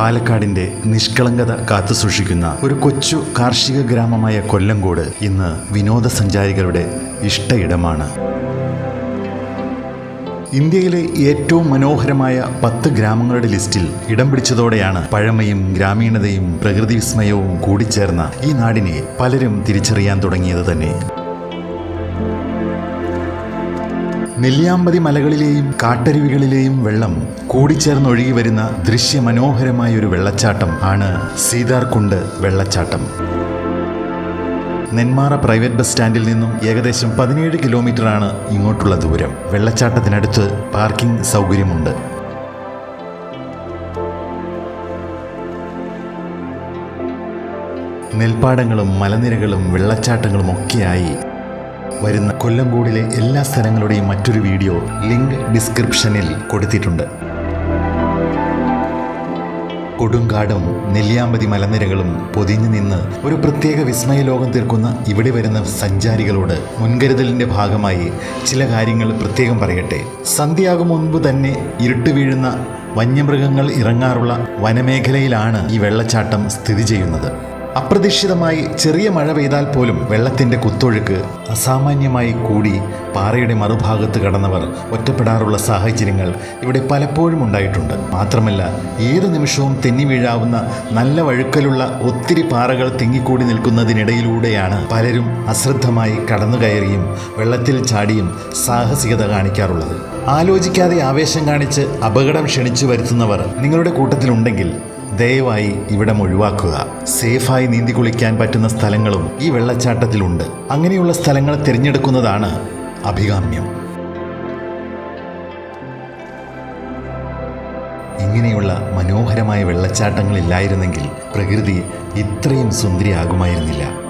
പാലക്കാടിന്റെ നിഷ്കളങ്കത കാത്തുസൂക്ഷിക്കുന്ന ഒരു കൊച്ചു കാർഷിക ഗ്രാമമായ കൊല്ലങ്കോട് ഇന്ന് വിനോദസഞ്ചാരികളുടെ ഇഷ്ടയിടമാണ്. ഇന്ത്യയിലെ ഏറ്റവും മനോഹരമായ പത്ത് ഗ്രാമങ്ങളുടെ ലിസ്റ്റിൽ ഇടം പിടിച്ചതോടെയാണ് പഴമയും ഗ്രാമീണതയും പ്രകൃതി വിസ്മയവും കൂടിച്ചേർന്ന ഈ നാടിനെ പലരും തിരിച്ചറിയാൻ തുടങ്ങിയത് തന്നെ. നെല്ലിയാമ്പതി മലകളിലെയും കാട്ടരുവികളിലെയും വെള്ളം കൂടിച്ചേർന്നൊഴുകി വരുന്ന ദൃശ്യമനോഹരമായ ഒരു വെള്ളച്ചാട്ടം ആണ് സീതാർകുണ്ട് വെള്ളച്ചാട്ടം. നെന്മാറ പ്രൈവറ്റ് ബസ് സ്റ്റാൻഡിൽ നിന്നും ഏകദേശം പതിനേഴ് കിലോമീറ്ററാണ് ഇങ്ങോട്ടുള്ള ദൂരം. വെള്ളച്ചാട്ടത്തിനടുത്ത് പാർക്കിംഗ് സൗകര്യമുണ്ട്. നെൽപ്പാടങ്ങളും മലനിരകളും വെള്ളച്ചാട്ടങ്ങളും ഒക്കെയായി വരുന്ന കൊല്ലംകൂടിലെ എല്ലാ സ്ഥലങ്ങളുടെയും മറ്റൊരു വീഡിയോ ലിങ്ക് ഡിസ്ക്രിപ്ഷനിൽ കൊടുത്തിട്ടുണ്ട്. കൊടുങ്കാടും നെല്ലിയാമ്പതി മലനിരകളും പൊതിഞ്ഞു നിന്ന് ഒരു പ്രത്യേക വിസ്മയ ലോകം തീർക്കുന്ന ഇവിടെ വരുന്ന സഞ്ചാരികളോട് മുൻകരുതലിന്റെ ഭാഗമായി ചില കാര്യങ്ങൾ പ്രത്യേകം പറയട്ടെ. സന്ധ്യയാകും മുൻപ് തന്നെ ഇരുട്ട് വീഴുന്ന വന്യമൃഗങ്ങൾ ഇറങ്ങാറുള്ള വനമേഖലയിലാണ് ഈ വെള്ളച്ചാട്ടം സ്ഥിതി ചെയ്യുന്നത്. അപ്രതീക്ഷിതമായി ചെറിയ മഴ പെയ്താൽ പോലും വെള്ളത്തിന്റെ കുത്തൊഴുക്ക് അസാമാന്യമായി കൂടി പാറയുടെ മറുഭാഗത്ത് കടന്നവർ ഒറ്റപ്പെടാറുള്ള സാഹചര്യങ്ങൾ ഇവിടെ പലപ്പോഴും ഉണ്ടായിട്ടുണ്ട്. മാത്രമല്ല ഏതു നിമിഷവും തെന്നി വീഴാവുന്ന നല്ല വഴുക്കലുള്ള ഒത്തിരി പാറകൾ തിങ്ങിക്കൂടി നിൽക്കുന്നതിനിടയിലൂടെയാണ് പലരും അശ്രദ്ധമായി കടന്നു കടന്നുകയറിയും വെള്ളത്തിൽ ചാടിയും സാഹസികത കാണിക്കാറുള്ളത്. ആലോചിക്കാതെ ആവേശം കാണിച്ച് അപകടം ക്ഷണിച്ചു വരുത്തുന്നവർ നിങ്ങളുടെ കൂട്ടത്തിലുണ്ടെങ്കിൽ ദയവായി ഇവിടം ഒഴിവാക്കുക. സേഫായി നീന്തി കുളിക്കാൻ പറ്റുന്ന സ്ഥലങ്ങളും ഈ വെള്ളച്ചാട്ടത്തിലുണ്ട്. അങ്ങനെയുള്ള സ്ഥലങ്ങൾ തിരഞ്ഞെടുക്കുന്നതാണ് അഭികാമ്യം. ഇങ്ങനെയുള്ള മനോഹരമായ വെള്ളച്ചാട്ടങ്ങളില്ലായിരുന്നെങ്കിൽ പ്രകൃതി ഇത്രയും സുന്ദരിയാകുമായിരുന്നില്ല.